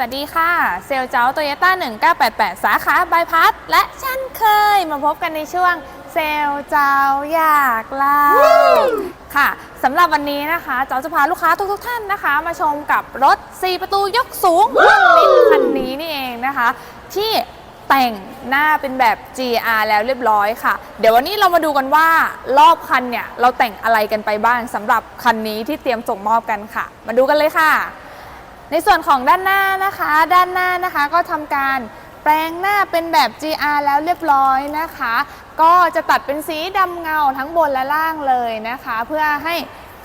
วัสดีค่ะ เซลเจ้าโตโยต้า1988 สาขาบายพาสและเช่นเคยมาพบกันในช่วงเซลเจ้าอยากเล่าค่ะสำหรับวันนี้นะคะเจ้าจะพาลูกค้าทุกๆท่านนะคะ มาชมกับรถ 4 ประตูยกสูงนมิดคันนี้นี่เองนะคะ ที่แต่งหน้าเป็นแบบ GR แล้วเรียบร้อยค่ะ เดี๋ยววันนี้เรามาดูกันว่ารอบคันเนี่ย เราแต่งอะไรกันไปบ้างสำหรับคันนี้ที่เตรียมส่งมอบกันค่ะ มาดูกันเลยค่ะ ในส่วนของด้านหน้านะคะ ด้านหน้านะคะก็ทำการแปลงหน้าเป็นแบบ GR แล้วเรียบร้อยนะคะ ก็จะตัดเป็นสีดำเงาทั้งบนและล่างเลยนะคะ เพื่อให้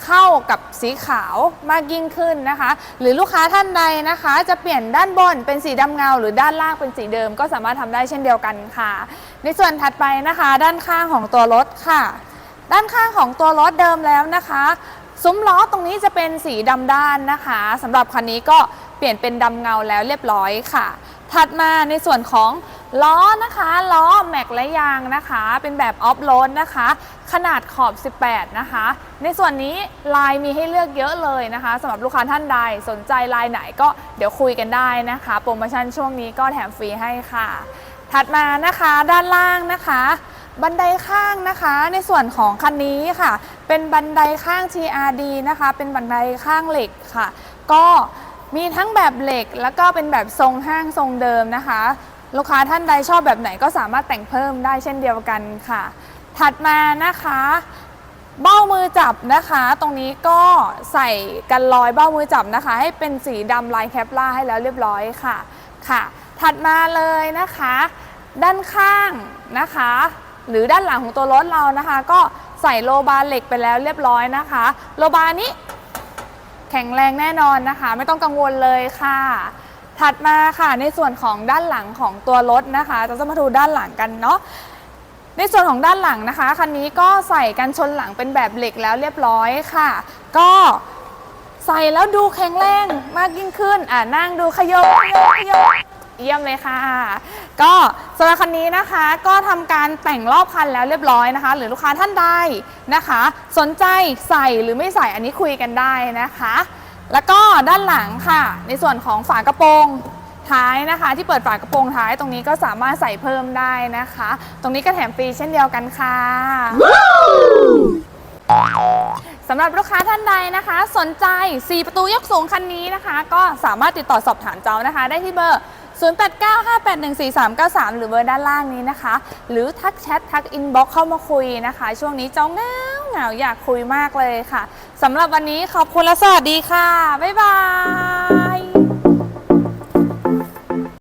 เข้ากับสีขาวมากยิ่งขึ้นนะคะ หรือลูกค้าท่านใดนะคะ จะเปลี่ยนด้านบนเป็นสีดำเงา หรือด้านล่างเป็นสีเดิม ก็สามารถทำได้เช่นเดียวกันค่ะ ในส่วนถัดไปนะคะ ด้านข้างของตัวรถค่ะ ด้านข้างของตัวรถเดิมแล้วนะคะ ซุ้มล้อตรงนี้จะเป็นสีดำด้านนะคะสำหรับคันนี้ก็เปลี่ยนเป็นดำเงาแล้วเรียบร้อยค่ะ ถัดมาในส่วนของล้อนะคะล้อแม็กและยางนะคะ เป็นแบบออฟโรดนะคะ ขนาดขอบ 18 นะคะ ในส่วนนี้ลายมีให้เลือกเยอะเลยนะคะสำหรับลูกค้าท่านใดสนใจลายไหนก็เดี๋ยวคุยกันได้นะคะ โปรโมชั่นช่วงนี้ก็แถมฟรีให้ค่ะ ถัดมานะคะด้านล่างนะคะ บันไดข้างนะคะ ในส่วนของคันนี้ค่ะ เป็นบันไดข้าง TRD นะคะ เป็นบันไดข้างเหล็กค่ะ ก็มีทั้งแบบเหล็กแล้วก็เป็นแบบทรงห้างทรงเดิมนะคะ ลูกค้าท่านใดชอบแบบไหนก็สามารถแต่งเพิ่มได้เช่นเดียวกันค่ะ ถัดมานะคะ เบ้ามือจับนะคะ ตรงนี้ก็ใส่กันรอยเบ้ามือจับนะคะ ให้เป็นสีดำลายแคปล่าให้แล้วเรียบร้อยค่ะค่ะ ถัดมาเลยนะคะ ด้านข้างนะคะ หรือด้านหลังของตัวรถเรานะคะ ก็ ใส่โลบาร์เหล็กไปแล้วเรียบร้อยนะคะ โลบาร์นี้แข็งแรงแน่นอนนะคะ ไม่ต้องกังวลเลยค่ะ ถัดมาค่ะในส่วนของด้านหลังของตัวรถนะคะเราจะมาดูด้านหลังกันเนาะในส่วนของด้านหลังนะคะคันนี้ก็ใส่กันชนหลังเป็นแบบเหล็กแล้วเรียบร้อยค่ะ ก็ใส่แล้วดูแข็งแรงมากยิ่งขึ้นอ่านั่งดูขยโยขยโยขยโย เยี่ยมเลยค่ะ ก็สำหรับคันนี้นะคะก็ทำการแต่งรอบคันแล้วเรียบร้อยนะคะ หรือลูกค้าท่านใดนะคะ สนใจใส่หรือไม่ใส่อันนี้คุยกันได้นะคะ แล้วก็ด้านหลังค่ะ ในส่วนของฝากระโปรงท้ายนะคะ ที่เปิดฝากระโปรงท้ายตรงนี้ก็สามารถใส่เพิ่มได้นะคะ ตรงนี้ก็แถมฟรีเช่นเดียวกันค่ะ สำหรับลูกค้าท่านใดนะคะ สนใจ 4 ประตูยกสูงคันนี้นะคะ ก็สามารถติดต่อสอบถามเจ้านะคะ ได้ที่เบอร์ 0895814393 หรือเบอร์ด้านล่างนี้นะคะ หรือทักแชททักอินบ็อกเข้ามาคุยนะคะ ช่วงนี้เจ้าเงาเหงาอยากคุยมากเลยค่ะสำหรับวันนี้ขอบคุณและสวัสดีค่ะ บ๊ายบาย